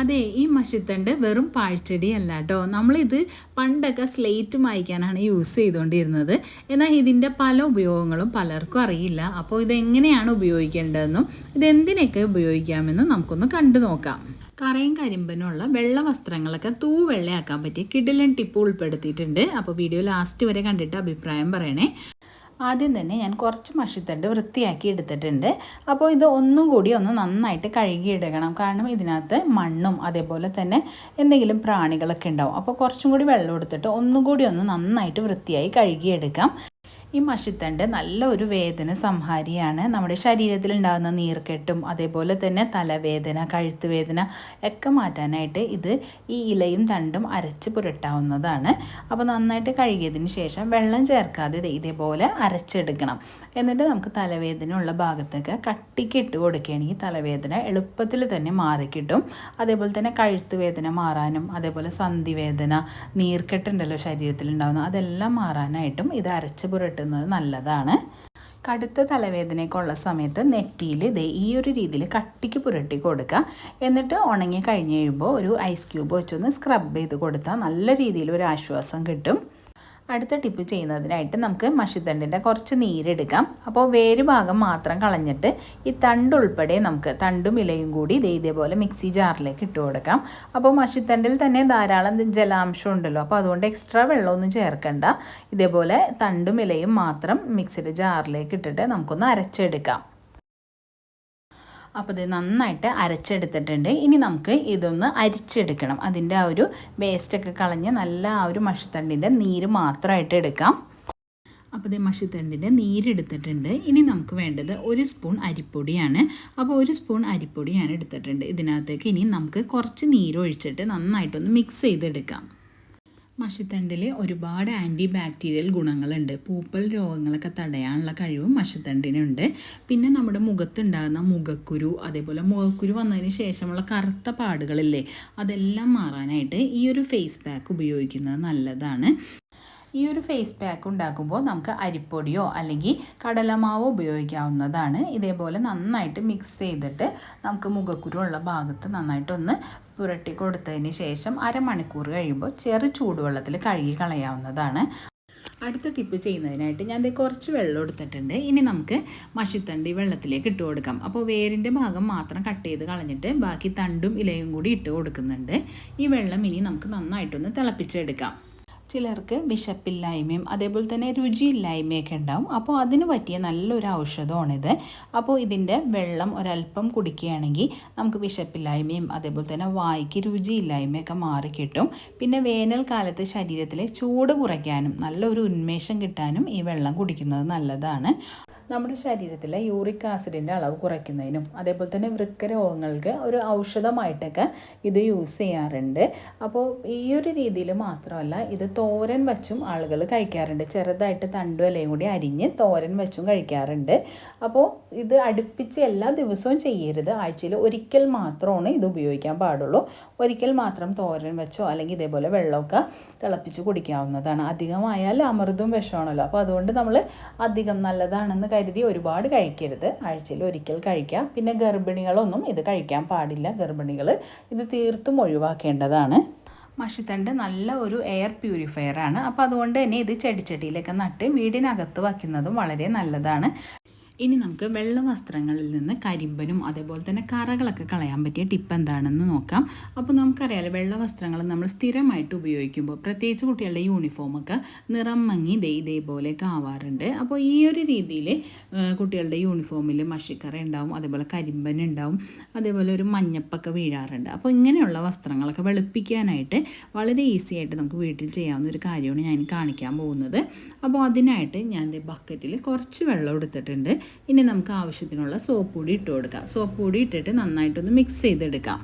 അതെ ഈ മഷിത്തണ്ട് വെറും പാഴ്ചെടി അല്ല കേട്ടോ നമ്മളിത് പണ്ടൊക്കെ സ്ലേറ്റ് മായ്ക്കാനാണ് യൂസ് ചെയ്തുകൊണ്ടിരുന്നത് എന്നാൽ ഇതിന്റെ പല ഉപയോഗങ്ങളും പലർക്കും അറിയില്ല. അപ്പോൾ ഇതെങ്ങനെയാണ് ഉപയോഗിക്കേണ്ടതെന്നും ഇതെന്തിനൊക്കെ ഉപയോഗിക്കാമെന്നും നമുക്കൊന്ന് കണ്ടു നോക്കാം. കറയും കരിമ്പനുള്ള വെള്ള വസ്ത്രങ്ങളൊക്കെ തൂ വെള്ളയാക്കാൻ പറ്റിയ കിടിലൻ ടിപ്പ് ഉൾപ്പെടുത്തിയിട്ടുണ്ട്. അപ്പോൾ വീഡിയോ ലാസ്റ്റ് വരെ കണ്ടിട്ട് അഭിപ്രായം പറയണേ. ആദ്യം തന്നെ ഞാൻ കുറച്ച് മഷിത്തണ്ട് വൃത്തിയാക്കി എടുത്തിട്ടുണ്ട്. അപ്പോൾ ഇത് ഒന്നും കൂടി ഒന്ന് നന്നായിട്ട് കഴുകിയെടുക്കണം. കാരണം ഇതിനകത്ത് മണ്ണും അതേപോലെ തന്നെ എന്തെങ്കിലും പ്രാണികളൊക്കെ ഉണ്ടാവും. അപ്പോൾ കുറച്ചും കൂടി വെള്ളം എടുത്തിട്ട് ഒന്നും കൂടി ഒന്ന് നന്നായിട്ട് വൃത്തിയായി കഴുകിയെടുക്കാം. ഈ മഷിത്തണ്ട് നല്ല ഒരു വേദന സംഹാരിയാണ്. നമ്മുടെ ശരീരത്തിൽ ഉണ്ടാകുന്ന നീർക്കെട്ടും അതേപോലെ തന്നെ തലവേദന കഴുത്ത് വേദന ഒക്കെ മാറ്റാനായിട്ട് ഇത് ഈ ഇലയും തണ്ടും അരച്ച് പുരട്ടാവുന്നതാണ്. അപ്പോൾ നന്നായിട്ട് കഴുകിയതിന് ശേഷം വെള്ളം ചേർക്കാതെ ഇതേപോലെ അരച്ചെടുക്കണം. എന്നിട്ട് നമുക്ക് തലവേദന ഉള്ള ഭാഗത്തൊക്കെ കട്ടിക്ക് ഇട്ട് കൊടുക്കുകയാണെങ്കിൽ തലവേദന എളുപ്പത്തിൽ തന്നെ മാറിക്കിട്ടും. അതേപോലെ തന്നെ കഴുത്ത് വേദന മാറാനും അതേപോലെ സന്ധിവേദന നീർക്കെട്ടുണ്ടല്ലോ ശരീരത്തിൽ ഉണ്ടാകുന്ന അതെല്ലാം മാറാനായിട്ടും ഇത് അരച്ച് പുരട്ടുന്നത് നല്ലതാണ്. കടുത്ത തലവേദനയൊക്കെ സമയത്ത് നെറ്റിയിൽ ഇതേ ഈ ഒരു രീതിയിൽ കട്ടിക്ക് പുരട്ടി കൊടുക്കുക. എന്നിട്ട് ഉണങ്ങി കഴിഞ്ഞ് കഴിയുമ്പോൾ ഒരു ഐസ് ക്യൂബ് വെച്ചൊന്ന് സ്ക്രബ് ചെയ്ത് കൊടുത്താൽ നല്ല രീതിയിൽ ഒരു ആശ്വാസം കിട്ടും. അടുത്ത ടിപ്പ് ചെയ്യുന്നതിനായിട്ട് നമുക്ക് മഷിത്തണ്ടിന്റെ കുറച്ച് നീരെടുക്കാം. അപ്പോൾ വേര് ഭാഗം മാത്രം കളഞ്ഞിട്ട് ഈ തണ്ട് ഉൾപ്പെടെ നമുക്ക് തണ്ടും ഇലയും കൂടി ഇതേ ഇതേപോലെ മിക്സി ജാറിലേക്ക് ഇട്ട് കൊടുക്കാം. അപ്പോൾ മഷിത്തണ്ടിൽ തന്നെ ധാരാളം ജലാംശം ഉണ്ടല്ലോ. അപ്പോൾ അതുകൊണ്ട് എക്സ്ട്രാ വെള്ളമൊന്നും ചേർക്കണ്ട. ഇതേപോലെ തണ്ടും ഇലയും മാത്രം മിക്സിയുടെ ജാറിലേക്ക് ഇട്ടിട്ട് നമുക്കൊന്ന് അരച്ചെടുക്കാം. അപ്പോൾ ഇത് നന്നായിട്ട് അരച്ചെടുത്തിട്ടുണ്ട്. ഇനി നമുക്ക് ഇതൊന്ന് അരിച്ചെടുക്കണം. അതിന്റെ ആ ഒരു വേസ്റ്റൊക്കെ കളഞ്ഞ് നല്ല ആ ഒരു മഷിത്തണ്ടിന്റെ നീര് മാത്രമായിട്ട് എടുക്കാം. അപ്പോൾ ഇത് മഷിത്തണ്ടിന്റെ നീരെടുത്തിട്ടുണ്ട് ഇനി നമുക്ക് വേണ്ടത് ഒരു സ്പൂൺ അരിപ്പൊടിയാണ്. അപ്പോൾ ഒരു സ്പൂൺ അരിപ്പൊടി ഞാൻ എടുത്തിട്ടുണ്ട്. ഇതിനകത്തേക്ക് ഇനി നമുക്ക് കുറച്ച് നീരൊഴിച്ചിട്ട് നന്നായിട്ടൊന്ന് മിക്സ് ചെയ്തെടുക്കാം. മഷിത്തണ്ടിൽ ഒരുപാട് ആന്റി ബാക്ടീരിയൽ ഗുണങ്ങളുണ്ട്. പൂപ്പൽ രോഗങ്ങളൊക്കെ തടയാനുള്ള കഴിവും മഷിത്തണ്ടിനുണ്ട് പിന്നെ നമ്മുടെ മുഖത്തുണ്ടാകുന്ന മുഖക്കുരു അതേപോലെ മുഖക്കുരു വന്നതിന് ശേഷമുള്ള കറുത്ത പാടുകളില്ലേ അതെല്ലാം മാറാനായിട്ട് ഈ ഒരു ഫേസ് പാക്ക് ഉപയോഗിക്കുന്നത് നല്ലതാണ്. ഈ ഒരു ഫേസ് പാക്ക് ഉണ്ടാക്കുമ്പോൾ നമുക്ക് അരിപ്പൊടിയോ അല്ലെങ്കിൽ കടലമാവോ ഉപയോഗിക്കാവുന്നതാണ്. ഇതേപോലെ നന്നായിട്ട് മിക്സ് ചെയ്തിട്ട് നമുക്ക് മുഖക്കുരു ഉള്ള ഭാഗത്ത് നന്നായിട്ടൊന്ന് പുരട്ടി കൊടുത്തതിന് ശേഷം അരമണിക്കൂർ കഴിയുമ്പോൾ ചെറു ചൂടുവെള്ളത്തിൽ കഴുകി കളയാവുന്നതാണ്. അടുത്ത ടിപ്പ് ചെയ്യുന്നതിനായിട്ട് ഞാൻ കുറച്ച് വെള്ളം എടുത്തിട്ടുണ്ട്. ഇനി നമുക്ക് മഷിത്തണ്ട് വെള്ളത്തിലേക്ക് ഇട്ട് കൊടുക്കാം. അപ്പോൾ വേരിന്റെ ഭാഗം മാത്രം കട്ട് ചെയ്ത് കളഞ്ഞിട്ട് ബാക്കി തണ്ടും ഇലയും കൂടി ഇട്ട് കൊടുക്കുന്നുണ്ട്. ഈ വെള്ളം ഇനി നമുക്ക് നന്നായിട്ടൊന്ന് തിളപ്പിച്ചെടുക്കാം. ചിലർക്ക് വിശപ്പില്ലായ്മയും അതേപോലെ തന്നെ രുചിയില്ലായ്മയൊക്കെ ഉണ്ടാവും. അപ്പോൾ അതിന് പറ്റിയ നല്ലൊരു ഔഷധമാണിത്. അപ്പോൾ ഇതിന്റെ വെള്ളം ഒരല്പം കുടിക്കുകയാണെങ്കിൽ നമുക്ക് വിശപ്പില്ലായ്മയും അതേപോലെ തന്നെ വായിക്ക് രുചിയില്ലായ്മയൊക്കെ മാറിക്കിട്ടും. പിന്നെ വേനൽക്കാലത്ത് ശരീരത്തിലെ ചൂട് കുറയ്ക്കാനും നല്ലൊരു ഉന്മേഷം കിട്ടാനും ഈ വെള്ളം കുടിക്കുന്നത് നല്ലതാണ്. നമ്മുടെ ശരീരത്തിലെ യൂറിക് ആസിഡിന്റെ അളവ് കുറയ്ക്കുന്നതിനും അതേപോലെ തന്നെ വൃക്ക രോഗങ്ങൾക്ക് ഒരു ഔഷധമായിട്ടൊക്കെ ഇത് യൂസ് ചെയ്യാറുണ്ട്. അപ്പോൾ ഈ ഒരു രീതിയിൽ മാത്രമല്ല ഇത് തോരൻ വച്ചും ആളുകൾ കഴിക്കാറുണ്ട്. ചെറുതായിട്ട് തണ്ടുവലയും കൂടി അരിഞ്ഞ് തോരൻ വെച്ചും കഴിക്കാറുണ്ട്. അപ്പോൾ ഇത് അടുപ്പിച്ച് എല്ലാ ദിവസവും ചെയ്യരുത്. ആഴ്ചയിൽ ഒരിക്കൽ മാത്രമാണ് ഇത് ഉപയോഗിക്കാൻ പാടുള്ളൂ. ഒരിക്കൽ മാത്രം തോരൻ വെച്ചോ അല്ലെങ്കിൽ ഇതേപോലെ വെള്ളമൊക്കെ തിളപ്പിച്ച് കുടിക്കാവുന്നതാണ്. അധികമായാൽ അമൃതും വിഷമാണല്ലോ. അപ്പോൾ അതുകൊണ്ട് നമ്മൾ അധികം നല്ലതാണെന്ന് കരുതി ഒരുപാട് കഴിക്കരുത്. ആഴ്ചയിൽ ഒരിക്കൽ കഴിക്കാം. പിന്നെ ഗർഭിണികളൊന്നും ഇത് കഴിക്കാൻ പാടില്ല. ഗർഭിണികൾ ഇത് തീർത്തും ഒഴിവാക്കേണ്ടതാണ്. മഷിത്തണ്ട് നല്ല ഒരു എയർ പ്യൂരിഫയർ ആണ്. അപ്പോൾ അതുകൊണ്ട് തന്നെ ഇത് ചെടിച്ചട്ടിയിലൊക്കെ നട്ട് വീടിനകത്ത് വയ്ക്കുന്നതും വളരെ നല്ലതാണ്. ഇനി നമുക്ക് വെള്ള വസ്ത്രങ്ങളിൽ നിന്ന് കരിമ്പനും അതേപോലെ തന്നെ കറകളൊക്കെ കളയാൻ പറ്റിയ ടിപ്പ് എന്താണെന്ന് നോക്കാം. അപ്പോൾ നമുക്കറിയാലോ വെള്ള വസ്ത്രങ്ങൾ നമ്മൾ സ്ഥിരമായിട്ട് ഉപയോഗിക്കുമ്പോൾ പ്രത്യേകിച്ച് കുട്ടികളുടെ യൂണിഫോമൊക്കെ നിറം മങ്ങി ദേ ഇതേപോലെയൊക്കെ ആവാറുണ്ട്. അപ്പോൾ ഈ ഒരു രീതിയിൽ കുട്ടികളുടെ യൂണിഫോമിൽ മഷിക്കറ ഉണ്ടാവും അതേപോലെ കരിമ്പൻ ഉണ്ടാവും അതേപോലെ ഒരു മഞ്ഞപ്പൊക്കെ വീഴാറുണ്ട്. അപ്പോൾ ഇങ്ങനെയുള്ള വസ്ത്രങ്ങളൊക്കെ വെളുപ്പിക്കാനായിട്ട് വളരെ ഈസി ആയിട്ട് നമുക്ക് വീട്ടിൽ ചെയ്യാവുന്ന ഒരു കാര്യമാണ് ഞാൻ കാണിക്കാൻ പോകുന്നത്. അപ്പോൾ അതിനായിട്ട് ഞാൻ ബക്കറ്റിൽ കുറച്ച് വെള്ളം എടുത്തിട്ടുണ്ട്. ഇനി നമുക്ക് ആവശ്യത്തിനുള്ള സോപ്പ് പൊടി ഇട്ട് കൊടുക്കാം. സോപ്പ് പൊടി ഇട്ടിട്ട് നന്നായിട്ടൊന്ന് മിക്സ് ചെയ്തെടുക്കാം.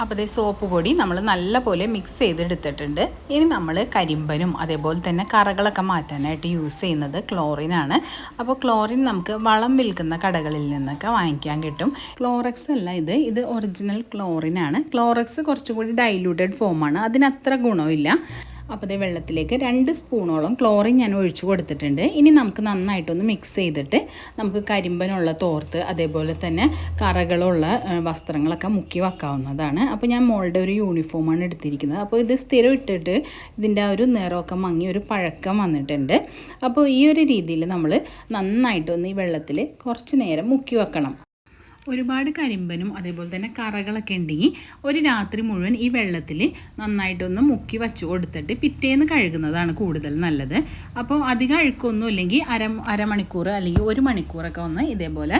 അപ്പോൾ അതേ സോപ്പ് പൊടി നമ്മൾ നല്ലപോലെ മിക്സ് ചെയ്തെടുത്തിട്ടുണ്ട്. ഇനി നമ്മൾ കരിമ്പനും അതേപോലെ തന്നെ കറകളൊക്കെ മാറ്റാനായിട്ട് യൂസ് ചെയ്യുന്നത് ക്ലോറിനാണ് അപ്പോൾ ക്ലോറിൻ നമുക്ക് വളം വിൽക്കുന്ന കടകളിൽ നിന്നൊക്കെ വാങ്ങിക്കാൻ കിട്ടും. ക്ലോറക്സ് അല്ല ഇത്. ഇത് ഒറിജിനൽ ക്ലോറിനാണ് ക്ലോറക്സ് കുറച്ചുകൂടി ഡൈല്യൂട്ടഡ് ഫോമാണ് അതിനത്ര ഗുണമില്ല. അപ്പോൾ അതേ വെള്ളത്തിലേക്ക് രണ്ട് സ്പൂണോളം ക്ലോറിൻ ഞാൻ ഒഴിച്ചു കൊടുത്തിട്ടുണ്ട്. ഇനി നമുക്ക് നന്നായിട്ടൊന്ന് മിക്സ് ചെയ്തിട്ട് നമുക്ക് കരിമ്പനുള്ള തോർത്ത് അതേപോലെ തന്നെ കറകളുള്ള വസ്ത്രങ്ങളൊക്കെ മുക്കി വെക്കാവുന്നതാണ്. അപ്പോൾ ഞാൻ മോളുടെ ഒരു യൂണിഫോമാണ് എടുത്തിരിക്കുന്നത്. അപ്പോൾ ഇത് സ്ഥിരം ഇട്ടിട്ട് ഇതിന്റെ ആ ഒരു നിറമൊക്കെ മങ്ങി ഒരു പഴക്കം വന്നിട്ടുണ്ട്. അപ്പോൾ ഈ ഒരു രീതിയിൽ നമ്മൾ നന്നായിട്ടൊന്ന് ഈ വെള്ളത്തിൽ കുറച്ച് നേരം മുക്കി വെക്കണം. ഒരുപാട് കരിമ്പനും അതേപോലെ തന്നെ കറകളൊക്കെ ഉണ്ടെങ്കിൽ ഒരു രാത്രി മുഴുവൻ ഈ വെള്ളത്തിൽ നന്നായിട്ടൊന്ന് മുക്കി വച്ച് കൊടുത്തിട്ട് പിറ്റേന്ന് കഴുകുന്നതാണ് കൂടുതൽ നല്ലത്. അപ്പോൾ അധികം അഴുക്കൊന്നും ഇല്ലെങ്കിൽ അര അരമണിക്കൂർ അല്ലെങ്കിൽ ഒരു മണിക്കൂറൊക്കെ ഒന്ന് ഇതേപോലെ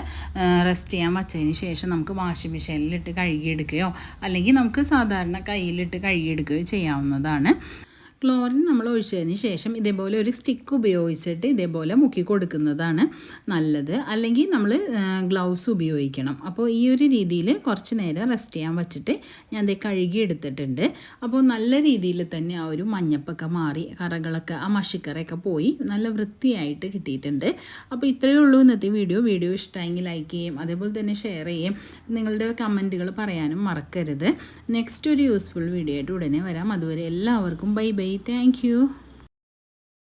റെസ്റ്റ് ചെയ്യാൻ വച്ചതിന് ശേഷം നമുക്ക് വാഷിംഗ് മെഷീനിലിട്ട് കഴുകിയെടുക്കുകയോ അല്ലെങ്കിൽ നമുക്ക് സാധാരണ കയ്യിലിട്ട് കഴുകിയെടുക്കുകയോ ചെയ്യാവുന്നതാണ്. ക്ലോറിൻ നമ്മൾ ഒഴിച്ചതിന് ശേഷം ഇതേപോലെ ഒരു സ്റ്റിക്ക് ഉപയോഗിച്ചിട്ട് ഇതേപോലെ മുക്കി കൊടുക്കുന്നതാണ് നല്ലത്. അല്ലെങ്കിൽ നമ്മൾ ഗ്ലൗസ് ഉപയോഗിക്കണം. അപ്പോൾ ഈ ഒരു രീതിയിൽ കുറച്ച് നേരം റെസ്റ്റ് ചെയ്യാൻ വെച്ചിട്ട് ഞാൻ ദേ കഴുകി എടുത്തിട്ടുണ്ട്. അപ്പോൾ നല്ല രീതിയിൽ തന്നെ ആ ഒരു മഞ്ഞപ്പൊക്കെ മാറി കറകളൊക്കെ ആ മഷിക്കറയൊക്കെ പോയി നല്ല വൃത്തിയായിട്ട് കിട്ടിയിട്ടുണ്ട്. അപ്പോൾ ഇത്രയേ ഉള്ളൂ ഇന്നത്തെ വീഡിയോ. വീഡിയോ ഇഷ്ടമായെങ്കിൽ ലൈക്ക് ചെയ്യും അതേപോലെ തന്നെ ഷെയർ ചെയ്യും നിങ്ങളുടെ കമന്റുകൾ പറയാനും മറക്കരുത്. നെക്സ്റ്റ് ഒരു യൂസ്ഫുൾ വീഡിയോ ആയിട്ട് ഉടനെ വരാം. അതുവരെ എല്ലാവർക്കും ബൈ ബൈ Thank you.